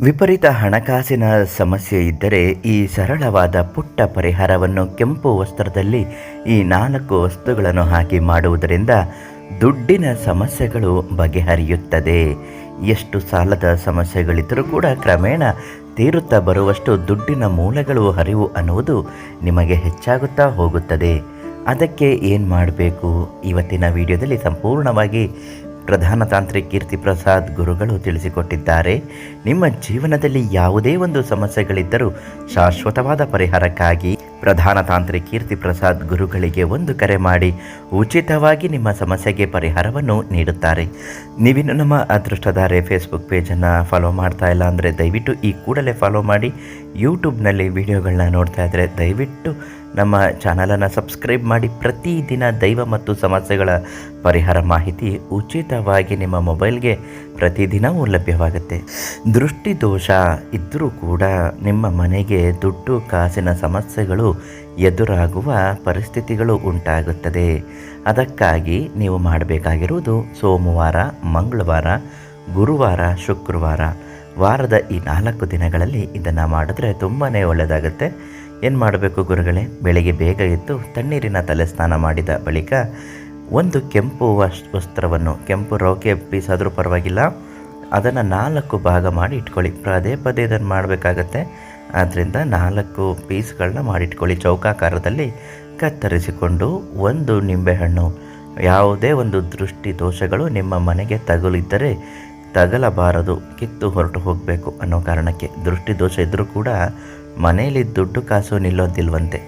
ವಿಪರೀತ ಹಣಕಾಸಿನ ಸಮಸ್ಯೆ ಇದ್ದರೆ ಈ ಸರಳವಾದ ಪುಟ್ಟ ಪರಿಹಾರವನ್ನು ಕೆಂಪು ವಸ್ತ್ರದಲ್ಲಿ ಈ ನಾಲ್ಕು ವಸ್ತುಗಳನ್ನು ಹಾಕಿ ಮಾಡುವುದರಿಂದ ದುಡ್ಡಿನ ಸಮಸ್ಯೆಗಳು ಬಗೆಹರಿಯುತ್ತದೆ. ಎಷ್ಟು ಸಾಲದ ಸಮಸ್ಯೆಗಳಿದ್ದರೂ ಕೂಡ ಕ್ರಮೇಣ ತೀರುತ್ತಾ ಬರುವಷ್ಟು ದುಡ್ಡಿನ ಮೂಲಗಳು ಹರಿವು ಅನ್ನುವುದು ನಿಮಗೆ ಹೆಚ್ಚಾಗುತ್ತಾ ಹೋಗುತ್ತದೆ. ಅದಕ್ಕೆ ಏನು ಮಾಡಬೇಕು? ಇವತ್ತಿನ ವಿಡಿಯೋದಲ್ಲಿ ಸಂಪೂರ್ಣವಾಗಿ ಪ್ರಧಾನ ತಾಂತ್ರಿಕ ಕೀರ್ತಿ ಪ್ರಸಾದ್ ಗುರುಗಳು ತಿಳಿಸಿಕೊಟ್ಟಿದ್ದಾರೆ, ನಿಮ್ಮ ಜೀವನದಲ್ಲಿ ಯಾವುದೇ ಒಂದು ಸಮಸ್ಯೆಗಳಿದ್ದರೂ ಶಾಶ್ವತವಾದ ಪರಿಹಾರಕ್ಕಾಗಿ ಪ್ರಧಾನ ತಾಂತ್ರಿಕ ಕೀರ್ತಿ ಪ್ರಸಾದ್ ಗುರುಗಳಿಗೆ ಒಂದು ಕರೆ ಮಾಡಿ ಉಚಿತವಾಗಿ ನಿಮ್ಮ ಸಮಸ್ಯೆಗೆ ಪರಿಹಾರವನ್ನು ನೀಡುತ್ತಾರೆ. ನೀವಿನ್ನು ನಮ್ಮ ಅದೃಷ್ಟಧಾರೆ ಫೇಸ್ಬುಕ್ ಪೇಜನ್ನು ಫಾಲೋ ಮಾಡ್ತಾ ಇಲ್ಲ ಅಂದರೆ ದಯವಿಟ್ಟು ಈ ಕೂಡಲೇ ಫಾಲೋ ಮಾಡಿ ಯೂಟ್ಯೂಬ್ನಲ್ಲಿ ವಿಡಿಯೋಗಳನ್ನ ನೋಡ್ತಾ ಇದ್ದರೆ ದಯವಿಟ್ಟು ನಮ್ಮ ಚಾನಲನ್ನು ಸಬ್ಸ್ಕ್ರೈಬ್ ಮಾಡಿ ಪ್ರತಿದಿನ ದೈವ ಮತ್ತು ಸಮಸ್ಯೆಗಳ ಪರಿಹಾರ ಮಾಹಿತಿ ಉಚಿತವಾಗಿ ನಿಮ್ಮ ಮೊಬೈಲ್ಗೆ ಪ್ರತಿದಿನವೂ ಲಭ್ಯವಾಗುತ್ತೆ. ದೃಷ್ಟಿದೋಷ ಇದ್ದರೂ ಕೂಡ ನಿಮ್ಮ ಮನೆಗೆ ದುಡ್ಡು, ಕಾಸಿನ ಸಮಸ್ಯೆಗಳು ಎದುರಾಗುವ ಪರಿಸ್ಥಿತಿಗಳು ಉಂಟಾಗುತ್ತದೆ. ಅದಕ್ಕಾಗಿ ನೀವು ಮಾಡಬೇಕಾಗಿರುವುದು ಸೋಮವಾರ, ಮಂಗಳವಾರ, ಗುರುವಾರ, ಶುಕ್ರವಾರ. ವಾರದ ಈ ನಾಲ್ಕು ದಿನಗಳಲ್ಲಿ ಇದನ್ನು ಮಾಡಿದ್ರೆ ತುಂಬಾ ಒಳ್ಳೆಯದಾಗುತ್ತೆ. ಏನು ಮಾಡಬೇಕು ಗುರುಗಳೇ? ಬೆಳಿಗ್ಗೆ ಬೇಗ ಎದ್ದು ತಣ್ಣೀರಿನ ತಲೆ ಸ್ನಾನ ಮಾಡಿದ ಬಳಿಕ ಒಂದು ಕೆಂಪು ವಸ್, ವಸ್ತ್ರವನ್ನು, ಕೆಂಪು ರೌಕೆ ಪೀಸ್ ಆದರೂ ಪರವಾಗಿಲ್ಲ. ಅದನ್ನು ನಾಲ್ಕು ಭಾಗ ಮಾಡಿ ಇಟ್ಕೊಳ್ಳಿ. ಪದೇ ಪದೇ ಇದನ್ನು ಮಾಡಬೇಕಾಗತ್ತೆ. ಆದ್ದರಿಂದ ನಾಲ್ಕು ಪೀಸ್ಗಳನ್ನ ಮಾಡಿಟ್ಕೊಳ್ಳಿ. ಚೌಕಾಕಾರದಲ್ಲಿ ಕತ್ತರಿಸಿಕೊಂಡು ಒಂದು ನಿಂಬೆಹಣ್ಣು, ಯಾವುದೇ ಒಂದು ದೃಷ್ಟಿ ದೋಷಗಳು ನಿಮ್ಮ ಮನೆಗೆ ತಗುಲಿದ್ದರೆ ತಗಲಬಾರದು. ಕಿತ್ತು ಹೊರಟು ಹೋಗಬೇಕು ಅನ್ನೋ ಕಾರಣಕ್ಕೆ ದೃಷ್ಟಿ ದೋಷ ಇದ್ದರೂ ಕೂಡ ಮನೆಯಲ್ಲಿ ದುಡ್ಡು ಕಾಸು ನಿಲ್ಲೋದಿಲ್ವಂತೆ.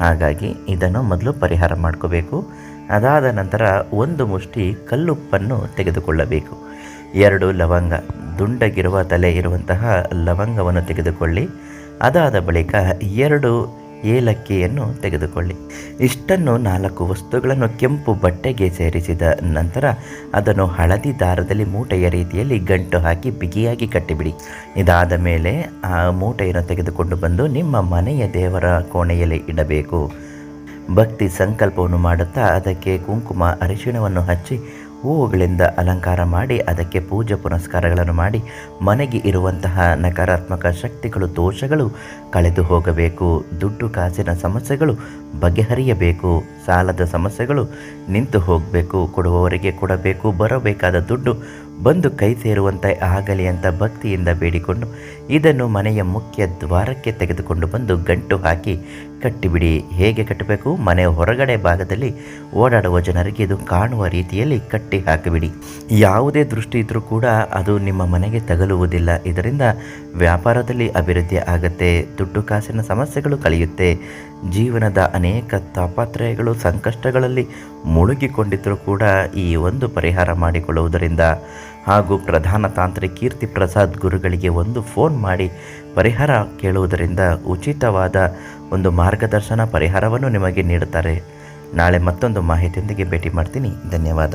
ಹಾಗಾಗಿ ಇದನ್ನು ಮೊದಲು ಪರಿಹಾರ ಮಾಡ್ಕೋಬೇಕು. ಅದಾದ ನಂತರ ಒಂದು ಮುಷ್ಟಿ ಕಲ್ಲುಪ್ಪನ್ನು ತೆಗೆದುಕೊಳ್ಳಬೇಕು. ಎರಡು ಲವಂಗ. ದುಂಡಗಿರುವ ತಲೆ ಇರುವಂತಹ ಲವಂಗವನ್ನು ತೆಗೆದುಕೊಳ್ಳಿ. ಅದಾದ ಬಳಿಕ ಎರಡು ಏಲಕ್ಕಿಯನ್ನು ತೆಗೆದುಕೊಳ್ಳಿ. ಇಷ್ಟನ್ನು ನಾಲ್ಕು ವಸ್ತುಗಳನ್ನು ಕೆಂಪು ಬಟ್ಟೆಗೆ ಸೇರಿಸಿದ ನಂತರ ಅದನ್ನು ಹಳದಿ ದಾರದಲ್ಲಿ ಮೂಟೆಯ ರೀತಿಯಲ್ಲಿ ಗಂಟು ಹಾಕಿ ಬಿಗಿಯಾಗಿ ಕಟ್ಟಿಬಿಡಿ. ಇದಾದ ಮೇಲೆ ಆ ಮೂಟೆಯನ್ನು ತೆಗೆದುಕೊಂಡು ಬಂದು ನಿಮ್ಮ ಮನೆಯ ದೇವರ ಕೋಣೆಯಲ್ಲಿ ಇಡಬೇಕು. ಭಕ್ತಿ ಸಂಕಲ್ಪವನ್ನು ಮಾಡುತ್ತಾ ಅದಕ್ಕೆ ಕುಂಕುಮ ಅರಿಶಿಣವನ್ನು ಹಚ್ಚಿ ಹೂವುಗಳಿಂದ ಅಲಂಕಾರ ಮಾಡಿ, ಅದಕ್ಕೆ ಪೂಜೆ ಪುನಸ್ಕಾರಗಳನ್ನು ಮಾಡಿ, ಮನೆಗೆ ಇರುವಂತಹ ನಕಾರಾತ್ಮಕ ಶಕ್ತಿಗಳು, ದೋಷಗಳು ಕಳೆದು ಹೋಗಬೇಕು. ದುಡ್ಡು, ಕಾಸಿನ ಸಮಸ್ಯೆಗಳು ಬಗೆಹರಿಯಬೇಕು. ಸಾಲದ ಸಮಸ್ಯೆಗಳು ನಿಂತು ಹೋಗಬೇಕು. ಕೊಡುವವರಿಗೆ ಕೊಡಬೇಕು. ಬರಬೇಕಾದ ದುಡ್ಡು ಬಂದು ಕೈ ಸೇರುವಂತೆ ಆಗಲಿ ಅಂತ ಭಕ್ತಿಯಿಂದ ಬೇಡಿಕೊಂಡು ಇದನ್ನು ಮನೆಯ ಮುಖ್ಯ ದ್ವಾರಕ್ಕೆ ತೆಗೆದುಕೊಂಡು ಬಂದು ಗಂಟು ಹಾಕಿ ಕಟ್ಟಿಬಿಡಿ. ಹೇಗೆ ಕಟ್ಟಬೇಕು? ಮನೆಯ ಹೊರಗಡೆ ಭಾಗದಲ್ಲಿ ಓಡಾಡುವ ಜನರಿಗೆ ಇದು ಕಾಣುವ ರೀತಿಯಲ್ಲಿ ಕಟ್ಟಿ ಹಾಕಿಬಿಡಿ. ಯಾವುದೇ ದೃಷ್ಟಿ ಇದ್ದರೂ ಕೂಡ ಅದು ನಿಮ್ಮ ಮನೆಗೆ ತಗಲುವುದಿಲ್ಲ. ಇದರಿಂದ ವ್ಯಾಪಾರದಲ್ಲಿ ಅಭಿವೃದ್ಧಿ ಆಗುತ್ತೆ, ದುಡ್ಡು ಕಾಸಿನ ಸಮಸ್ಯೆಗಳು ಕಳೆಯುತ್ತೆ. ಜೀವನದ ಅನೇಕ ತಾಪತ್ರಯಗಳು, ಸಂಕಷ್ಟಗಳಲ್ಲಿ ಮುಳುಗಿಕೊಂಡಿದ್ದರೂ ಕೂಡ ಈ ಒಂದು ಪರಿಹಾರ ಮಾಡಿಕೊಳ್ಳುವುದರಿಂದ ಹಾಗೂ ಪ್ರಧಾನ ತಾಂತ್ರಿಕ ಕೀರ್ತಿ ಪ್ರಸಾದ್ ಗುರುಗಳಿಗೆ ಒಂದು ಫೋನ್ ಮಾಡಿ ಪರಿಹಾರ ಕೇಳುವುದರಿಂದ ಉಚಿತವಾದ ಒಂದು ಮಾರ್ಗದರ್ಶನ ಪರಿಹಾರವನ್ನು ನಿಮಗೆ ನೀಡುತ್ತಾರೆ. ನಾಳೆ ಮತ್ತೊಂದು ಮಾಹಿತಿಯೊಂದಿಗೆ ಭೇಟಿ ಮಾಡ್ತೀನಿ. ಧನ್ಯವಾದ.